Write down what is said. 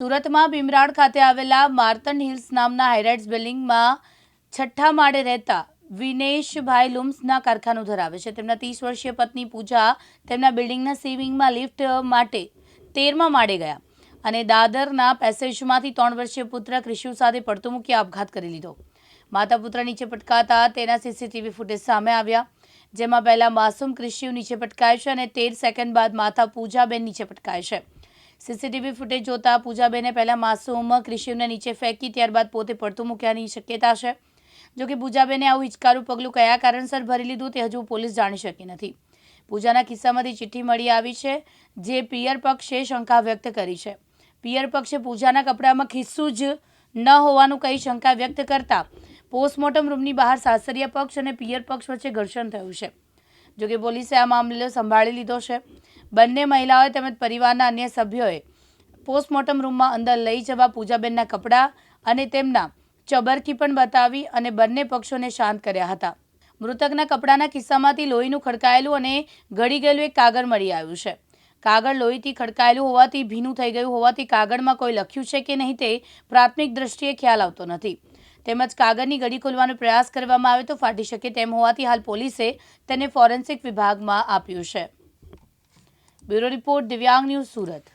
સુરતમાં ભીમરાડ ખાતે આવેલા માર્તન હિલ્સ નામના હાઇરાઇટ્સ બિલ્ડિંગમાં છઠ્ઠા માળે રહેતા વિનેશભાઈ લુમ્સના કારખાનું ધરાવે છે. તેમના ત્રીસ વર્ષીય પત્ની પૂજા તેમના બિલ્ડિંગના સીવિંગમાં લિફ્ટ માટે તેરમાં માળે ગયા અને દાદરના પેસેજમાંથી ત્રણ વર્ષીય પુત્ર ક્રિશુ સાથે પડતું મૂકી આપઘાત કરી લીધો. માતા પુત્ર નીચે પટકાતા તેના સીસીટીવી ફૂટેજ સામે આવ્યા, જેમાં પહેલા માસૂમ ક્રિશિવ નીચે પટકાય છે અને તેર સેકન્ડ બાદ માતા પૂજાબેન નીચે પટકાય છે. સીસીટીવી ફૂટેજ જોતા પૂજાબેને પહેલાં માસૂમ ક્રિશિવને નીચે ફેંકી ત્યારબાદ પોતે પડતું મૂક્યાની શક્યતા છે. જોકે પૂજાબેને આવું હિચકારું પગલું કયા કારણસર ભરી લીધું તે હજુ પોલીસ જાણી શકી નથી. પૂજાના કિસ્સામાંથી ચિઠ્ઠી મળી આવી છે, જે પિયર પક્ષે શંકા વ્યક્ત કરી છે. પિયર પક્ષે પૂજાના કપડામાં ખિસ્સું જ ન હોવાનું કહી શંકા વ્યક્ત કરતા પોસ્ટમોર્ટમ રૂમની બહાર સાસરિયા પક્ષ અને પિયર પક્ષ વચ્ચે ઘર્ષણ થયું છે. જોકે પોલીસે આ મામલો સંભાળી લીધો છે. બંને મહિલાઓએ તેમજ પરિવારના અન્ય સભ્યોએ પોસ્ટમોર્ટમ રૂમમાં અંદર લઈ જવા પૂજાબેનના કપડાં અને તેમના ચબરખી પણ બતાવી અને બંને પક્ષોને શાંત કર્યા હતા. મૃતકના કપડાના કિસ્સામાંથી લોહીનું ખડકાયેલું અને ગળી ગયેલું એક કાગળ મળી આવ્યું છે. કાગળ લોહીથી ખડકાયેલું હોવાથી ભીનું થઈ ગયું હોવાથી કાગળમાં કોઈ લખ્યું છે કે નહીં તે પ્રાથમિક દ્રષ્ટિએ ખ્યાલ આવતો નથી. તેમજ કાગળની ગળી ખોલવાનો પ્રયાસ કરવામાં આવે તો ફાટી શકે તેમ હોવાથી હાલ પોલીસે તેને ફોરેન્સિક વિભાગમાં આપ્યું છે. Bureau report Divyang news Surat.